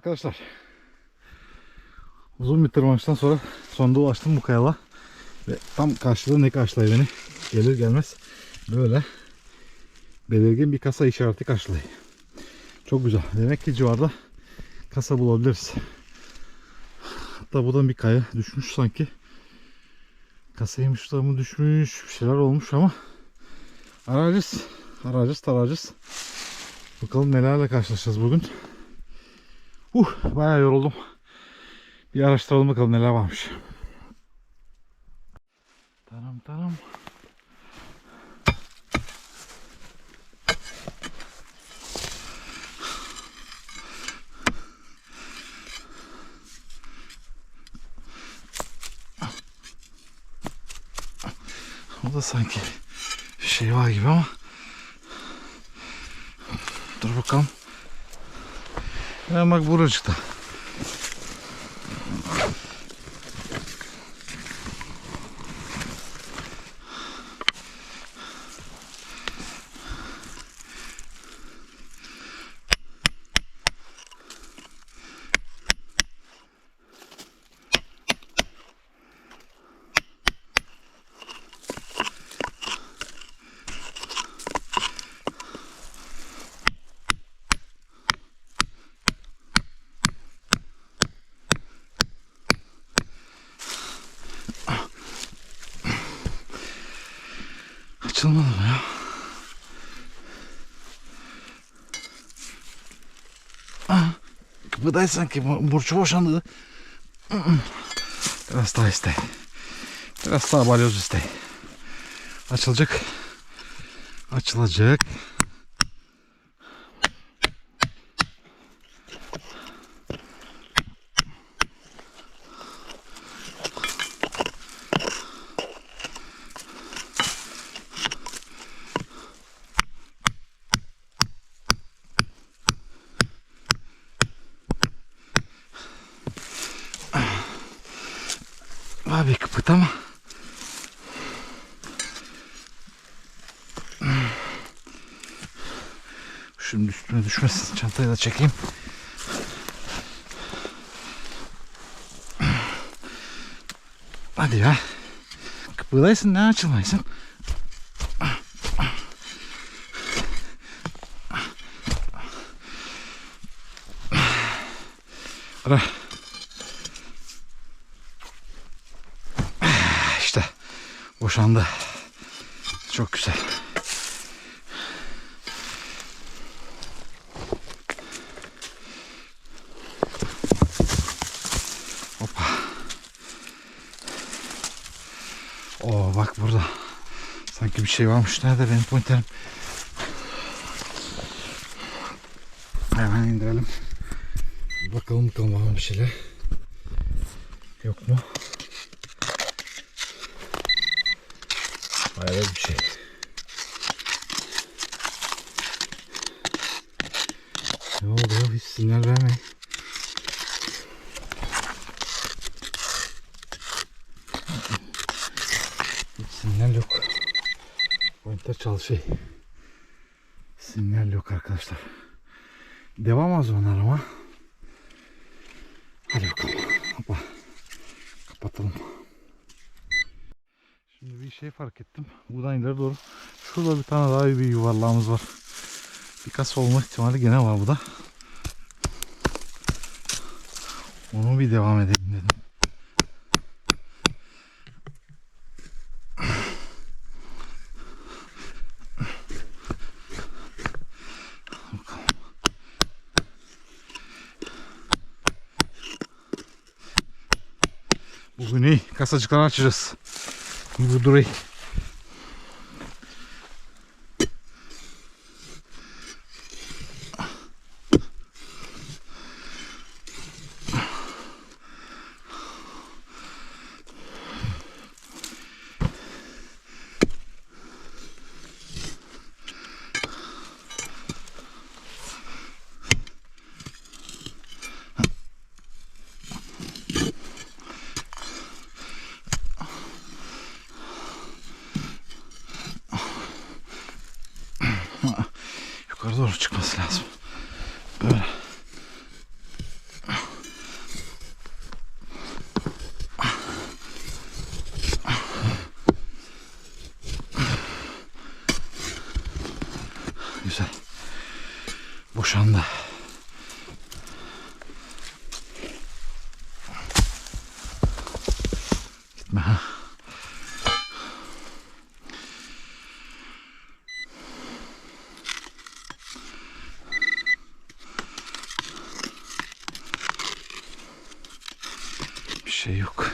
Arkadaşlar. Uzun bir tırmanıştan sonra sonunda ulaştım bu kayala. Ve tam karşıda ne karşılıyor beni? Gelir gelmez böyle belirgin bir kasa işareti karşılıyor. Çok güzel. Demek ki civarda kasa bulabiliriz. Hatta buradan bir kaya düşmüş sanki. Kasaymış da mı düşmüş bir şeyler olmuş ama arayacağız. Arayacağız tarayacağız. Bakalım nelerle karşılaşacağız bugün. Uh, bayağı yoruldum. Bir araştıralım bakalım neler varmış. Tanım tanım. O da sanki şey var gibi ama. Dur bakalım. Hemen bak buracıkta. Açılmadı mı ya? Ah, Kıpırday sanki bu- burcu boşandı. Biraz daha iste. Biraz daha balyoz iste. Açılacak. Açılacak. Abi kıpırtama. Şimdi üstüne düşmesin. Çantayı da çekeyim. Hadi ya. Kıpırdaysın ne açılmaysın. Ara. İşte boşandı. Çok güzel. Hoppa. Oo bak burada. Sanki bir şey varmış. Nerede benim pointerim? Hemen indirelim. Bakalım bakalım var mı bir şeyler. Yok mu? Hayret bir şey. Ne oldu ya? Hiç sinyal vermeyin. Hiç sinyal yok. Pointer çalışıyor. Sinyal yok arkadaşlar. Devam az onlar ama. Hadi bakalım. Hoppa. Kapatalım. Şimdi bir şey fark ettim. Buradan ileri doğru. Şurada bir tane daha bir yuvarlağımız var. Bir kasa olma ihtimali gene var burada. Onu bir devam edelim dedim. Bugün iyi. Kasacıkları açacağız. Bu durayı. Yukarı doğru çıkması lazım. Böyle. anda. Gitme ha. Bir şey yok.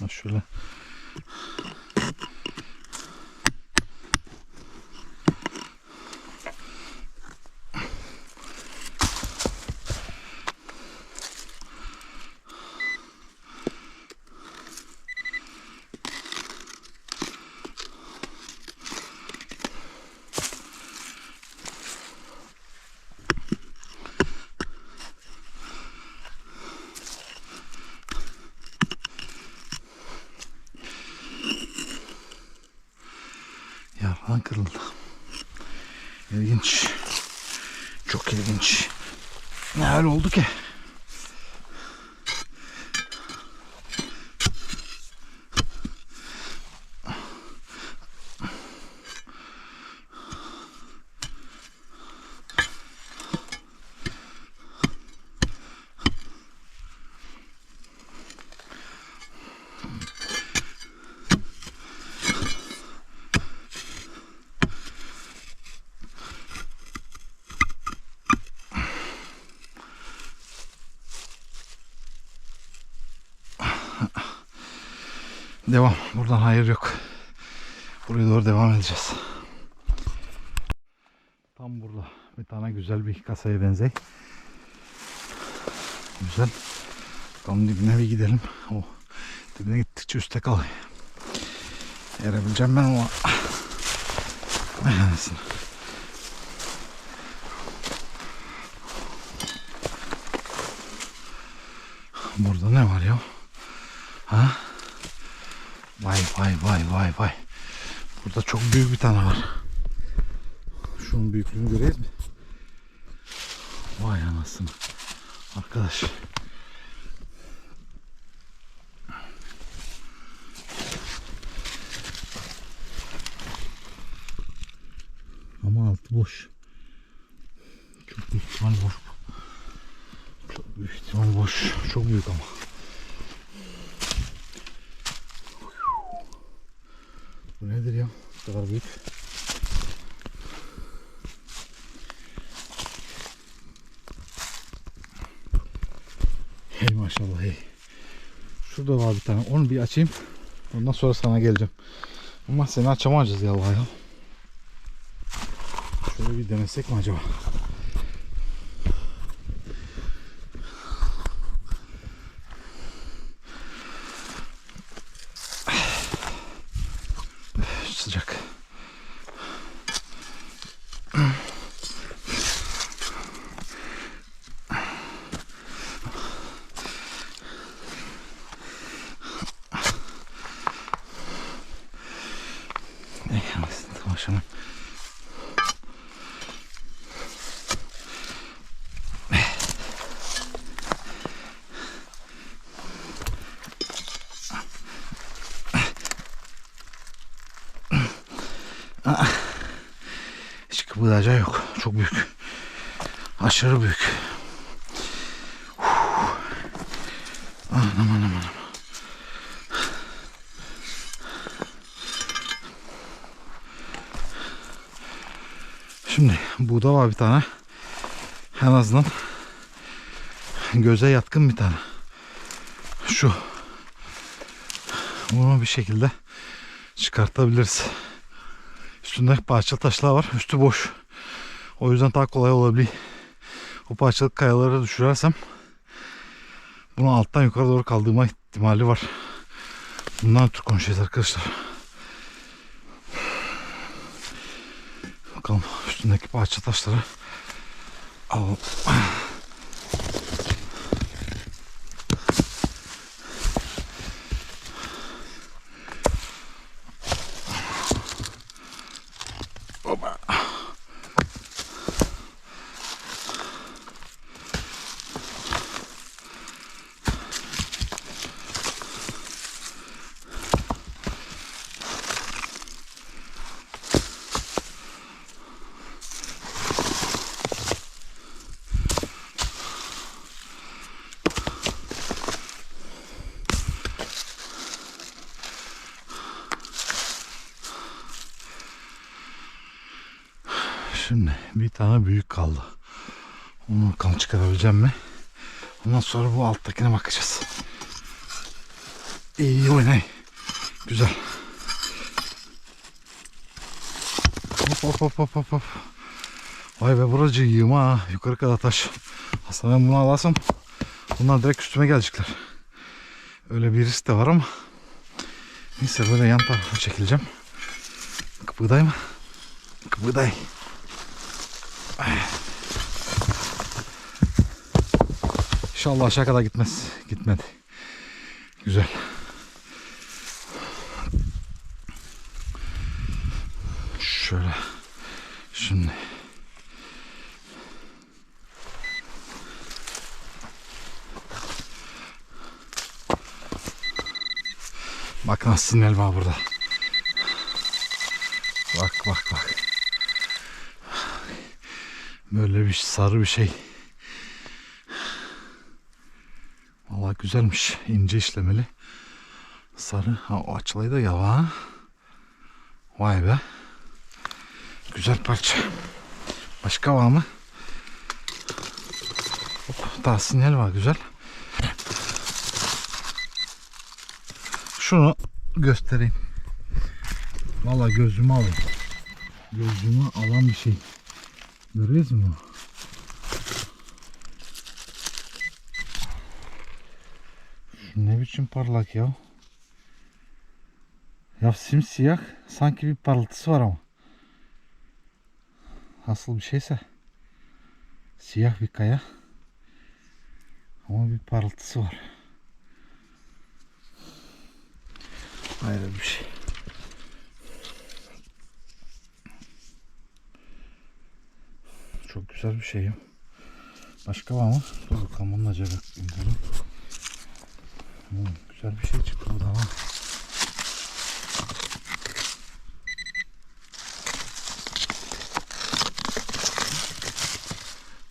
Ha şöyle. Yarlan kırıldı. İlginç. Çok ilginç. Ne hal oldu ki? Devam. Buradan hayır yok. Buraya doğru devam edeceğiz. Tam burada bir tane güzel bir kasaya benzey. Güzel. Tam dibine bir gidelim. O dibine gittikçe üstte kalıyor. Erebileceğim ben ama. Anasını. Burada ne var ya? Ha? Vay vay vay vay vay. Burada çok büyük bir tane var. Şunun büyüklüğünü göreyim mi? Vay anasını. Arkadaş. Ama altı boş. Çok büyük ihtimal boş. bu. Çok büyük ihtimal boş. Çok büyük ama. Bu nedir ya? Bu kadar büyük. Hey maşallah hey. Şurada var bir tane. Onu bir açayım. Ondan sonra sana geleceğim. Ama seni açamayacağız ya Allah ya. Şöyle bir denesek mi acaba? Hiç kıpırdayacağı yok. Çok büyük. Aşırı büyük. Uf. Anam anam anam. Şimdi burada var bir tane. En azından göze yatkın bir tane. Şu. Bunu bir şekilde çıkartabiliriz. Üstünde parça taşlar var. Üstü boş. O yüzden daha kolay olabilir. O parçalık kayaları düşürersem bunu alttan yukarı doğru kaldırma ihtimali var. Bundan ötürü konuşacağız arkadaşlar. Bakalım üstündeki parça taşları alalım. Şimdi bir tane büyük kaldı. Onu bakalım çıkarabileceğim mi? Ondan sonra bu alttakine bakacağız. İyi oynay. Güzel. Hop hop hop hop hop. Vay be buracı yığım ha. Yukarı kadar taş. Aslında ben bunu alasam bunlar direkt üstüme gelecekler. Öyle bir risk de var ama. Neyse böyle yan tarafa çekileceğim. Kıpırday mı? Kıpırday. İnşallah aşağı kadar gitmez. Gitmedi. Güzel. Şöyle. Şimdi. Bak nasıl sinyal var burada. Bak bak bak. Böyle bir sarı bir şey. Vallahi güzelmiş. ince işlemeli. Sarı. Ha, o açılayı da yava. Vay be. Güzel parça. Başka var mı? Hop, daha sinyal var güzel. Şunu göstereyim. Vallahi gözümü alayım. Gözümü alan bir şey. Görüyoruz mu? Şu ne biçim parlak ya. Ya simsiyah sanki bir parıltısı var ama. Nasıl bir şeyse. Siyah bir kaya. Ama bir parıltısı var. Ayrı bir şey. Çok güzel bir şey. Başka var mı? Dur bakalım acaba bakalım. Hmm, güzel bir şey çıktı burada ama.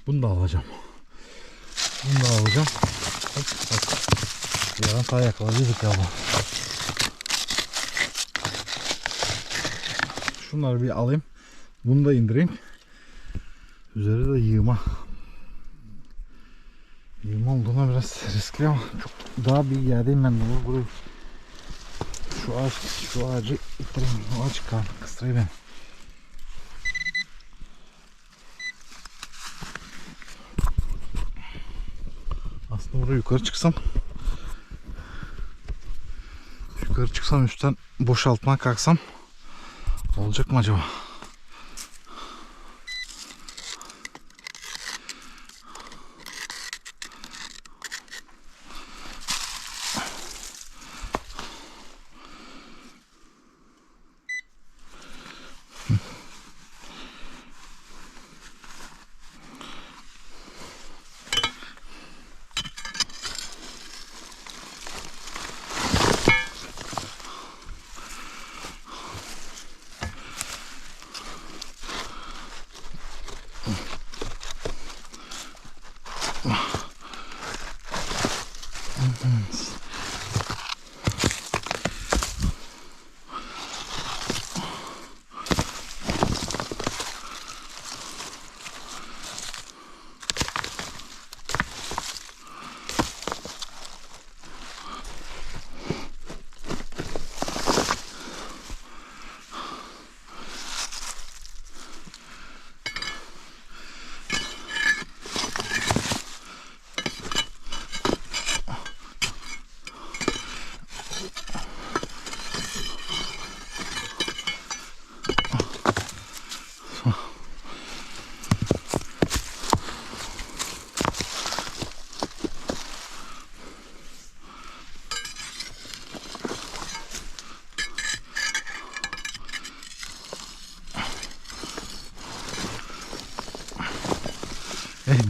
Bunu da alacağım. Bunu da alacağım. Hop. Bir an ta yakaladıydık ya bu. Şunları bir alayım. Bunu da indireyim. Üzeri de yığma. Yığma olduğuna biraz riskli ama çok daha bir yerdeyim ben de. Burayı şu ağaç, şu ağacı ittireyim. O ağaç kan kıstırayım ben. Aslında oraya yukarı çıksam yukarı çıksam üstten boşaltmaya kalksam olacak mı acaba?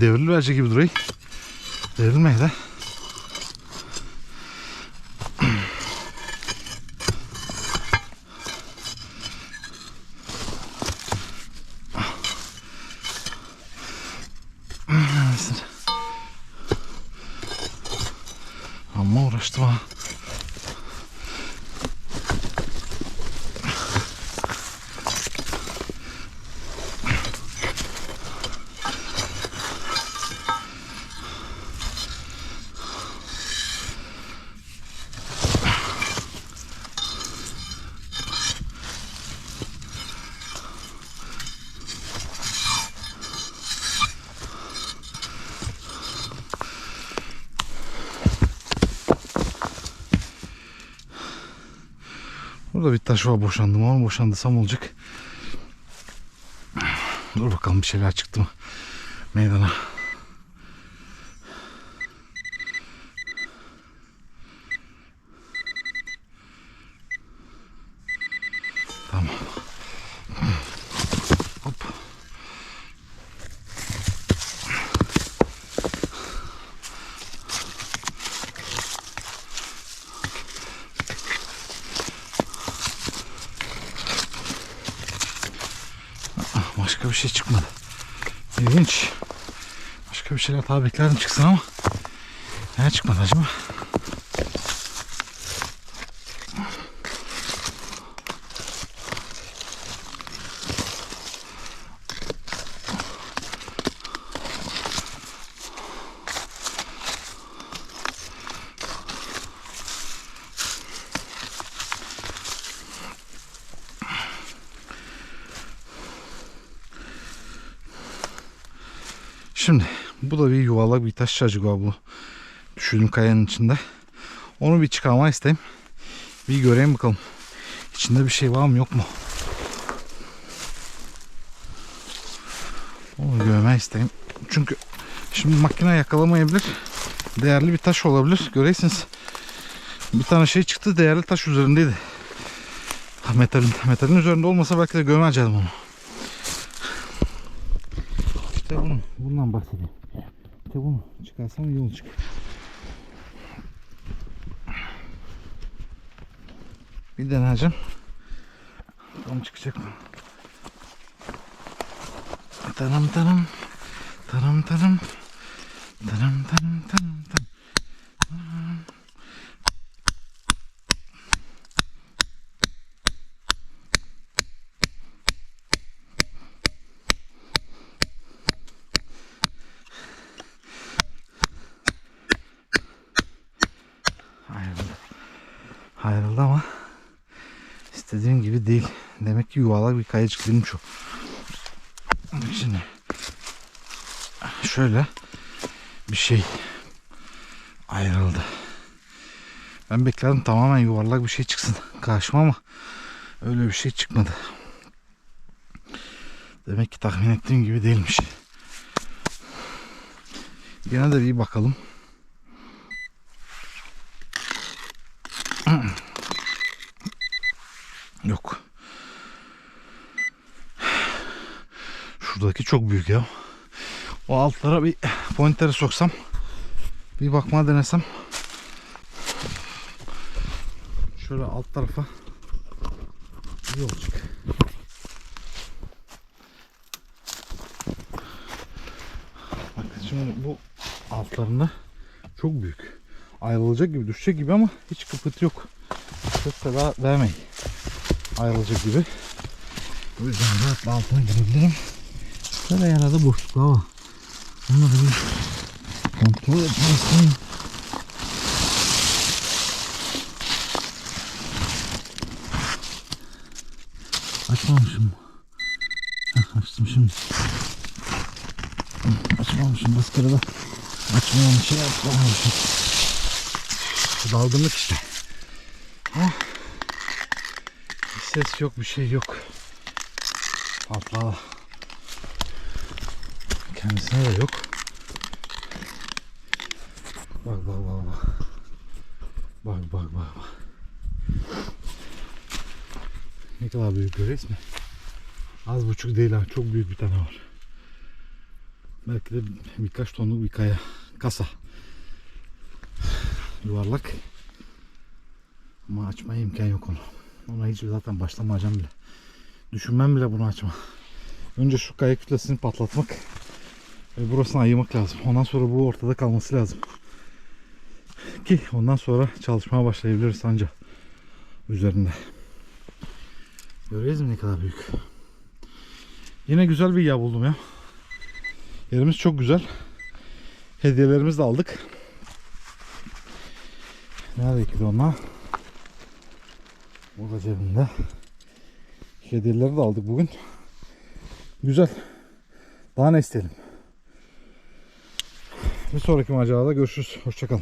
Devrilir gibi duruyor. Devrilmeyi de. Burada bir taş var boşandım ama boşandısam olacak. Dur bakalım bir şeyler çıktı mı meydana. Başka bir şey çıkmadı. İlginç. Başka bir şeyler daha beklerdim çıksın ama ne çıkmadı acaba? Şimdi bu da bir yuvarlak bir taş çacık var bu. Düşürdüm kayanın içinde. Onu bir çıkarma isteyeyim. Bir göreyim bakalım. İçinde bir şey var mı yok mu? Onu görme isteyeyim. Çünkü şimdi makine yakalamayabilir. Değerli bir taş olabilir. Göreceksiniz. Bir tane şey çıktı değerli taş üzerindeydi. Metalin, metalin üzerinde olmasa belki de gömeceğim onu. İşte bunu, bundan bahsedeyim. İşte bunu çıkarsam iyi olacak. Bir deneyeceğim. Tam çıkacak mı? Tanım tanım. Tanım tanım. Tanım tanım tanım tanım. Ayrıldı. Ayrıldı ama istediğim gibi değil. Ki yuvarlak bir kayacık değilmiş o. Şimdi şöyle bir şey ayrıldı. Ben bekledim tamamen yuvarlak bir şey çıksın karşıma ama öyle bir şey çıkmadı. Demek ki tahmin ettiğim gibi değilmiş. Yine de bir bakalım. Yok. Şuradaki çok büyük ya. O altlara bir pointeri soksam bir bakma denesem şöyle alt tarafa iyi olacak. Bakın şimdi bu altlarında çok büyük. Ayrılacak gibi düşecek gibi ama hiç kıpırtı yok. Çok seda vermeyin. Ayrılacak gibi. O yüzden rahatla altına girebilirim. Şöyle yarada boşluklar var. Onları bir kontrol etmesin. Açmamışım. Heh, açtım şimdi. Açmamışım ıskırıda. Açmayan şey açmamışım. Dalgınlık işte. Heh. Bir ses yok bir şey yok. Patladı. Kendisine de yok. Bak bak bak bak. Bak bak bak bak. Ne kadar büyük görüyorsun mi? Az buçuk değil ha. Çok büyük bir tane var. Belki de birkaç tonluk bir kaya. Kasa. Yuvarlak. Ama açmaya imkan yok onu. Ona hiç zaten başlamayacağım bile. Düşünmem bile bunu açma. Önce şu kaya kütlesini patlatmak ve burasını ayırmak lazım. Ondan sonra bu ortada kalması lazım. Ki ondan sonra çalışmaya başlayabiliriz anca üzerinde. Görüyoruz mu ne kadar büyük. Yine güzel bir yer buldum ya. Yerimiz çok güzel. Hediyelerimizi de aldık. Nerede ki de onlar? Burada cebimde. Hediyeleri de aldık bugün. Güzel. Daha ne isteyelim? Bir sonraki macerada görüşürüz. Hoşçakalın.